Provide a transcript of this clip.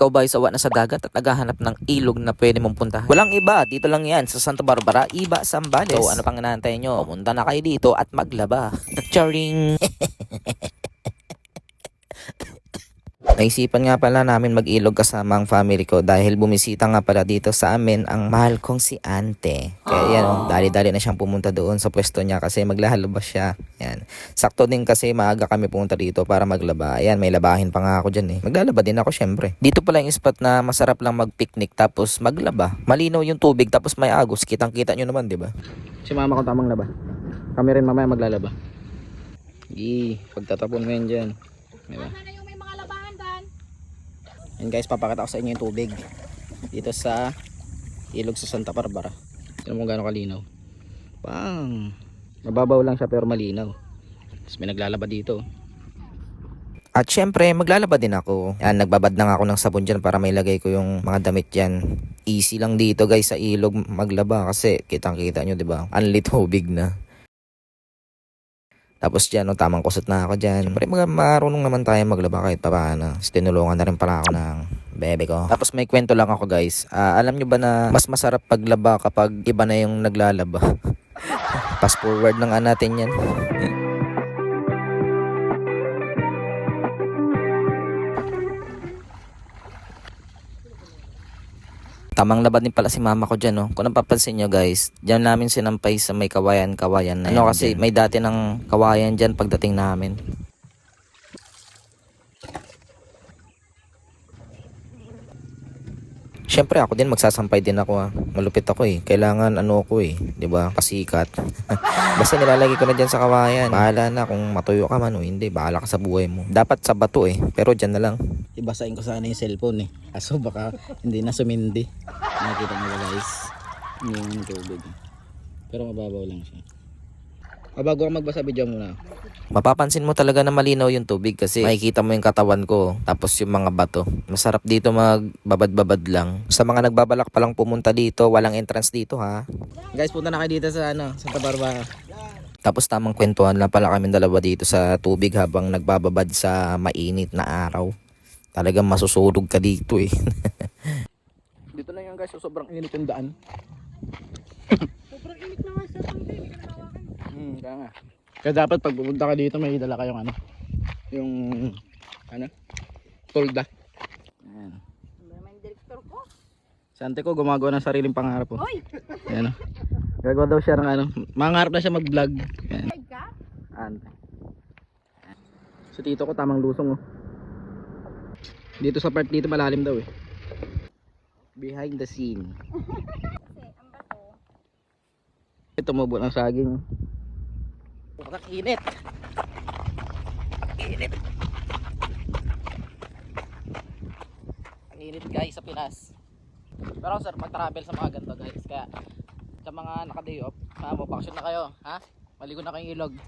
Ikaw ba ay sawa na sa dagat at naghahanap ng ilog na pwede mong puntahan? Walang iba, dito lang yan sa Santa Barbara, Iba, Zambales. So ano pang inaantay nyo? Pumunta na kayo dito at maglaba. Charing! Naisipan nga pala namin mag-ilog kasama ang family ko dahil bumisita nga pala dito sa amin ang mahal kong si Ante. Kaya yan, oh, dali-dali na siyang pumunta doon sa pwesto niya kasi maglalaba siya. Yan. Sakto din kasi maaga kami pumunta dito para maglaba. Ayan, may labahin pa nga ako dyan eh. Maglalaba din ako syempre. Dito pala yung spot na masarap lang mag-picnic tapos maglaba. Malinaw yung tubig tapos may agos. Kitang-kita nyo naman, di ba? Si mama ko tamang laba. Kami rin mamaya maglalaba. Gi, pagtatapon mo yan dyan. Di ba? Sana yung may mga labahan dan. Yan guys, papakita ko sa inyo yung tubig dito sa ilog sa Santa Barbara. Tignan mo gaano kalinaw. Pang! Mababaw lang siya pero malinaw. Tapos may naglalaba dito. At syempre, maglalaba din ako. Yan, nagbabad lang ako ng sabon dyan para may lagay ko yung mga damit dyan. Easy lang dito guys sa ilog maglaba kasi kitang kita nyo, ba? Unli tubig na. Tapos dyan, no, tamang kusot na ako dyan. Siyempre, mag marunong naman tayo maglaba kahit pa paano. Tapos tinulungan na rin pala ako ng bebe ko. Tapos may kwento lang ako guys. Ah, alam nyo ba na mas masarap paglaba kapag iba na yung naglalaba? Fast forward na nga natin yan. Tamang labad din pala si mama ko dyan, no? Kung napapansin nyo, guys, dyan namin sinampay sa may kawayan-kawayan na Ano kasi, may dati ng kawayan dyan pagdating namin. Siyempre ako din magsasampay din ako ah. Malupit ako eh. Kailangan ano ko eh, 'di ba? Pasikat. Basta nilalagay ko na diyan sa kawayan. Bahala na kung matuyo ka man o hindi, bahala ka sa buhay mo. Dapat sa bato eh, pero diyan na lang. Ibasain ko sana yung cellphone eh. Kaso baka hindi na sumindi. Nakikita mo guys? Yung tubig. Pero mababaw lang siya. Ah, bago ako magbasa video muna. Mapapansin mo talaga na malinaw yung tubig kasi makikita mo yung katawan ko tapos yung mga bato. Masarap dito magbabad-babad lang. Sa mga nagbabalak palang pumunta dito, walang entrance dito ha. Guys, punta na kayo dito sa ano, Santa Barbara. Tapos tamang kwentuhan lang pala kami dalawa dito sa tubig habang nagbababad sa mainit na araw. Talagang masusulog ka dito eh. Dito lang yan guys, so sobrang init yung daan. Sobrang init naman sa tubig. Hindi ka nahawakan. Hmm, kaya nga. Kaya dapat pag pupunta ka dito, may dala kayong ano, yung, ano, tolda. Ayan. Director ko? Sante ko gumagawa ng sariling pangarap po. Hoy! Ayan o. Gagawa daw siya ng ano, mangarap na siya mag-vlog. Ayan. Ante. Sa tito ko tamang lusong oh. Dito sa part dito malalim daw eh. Behind the scene. Kasi ang bato. Ito tumubo ng saging. Parang init. Ang init guys sa Pinas. Pero sir, mag-travel sa mga ganito guys. Kaya sa mga naka-day off, ha, bakasyon na kayo, ha? Maligo na kayong ilog.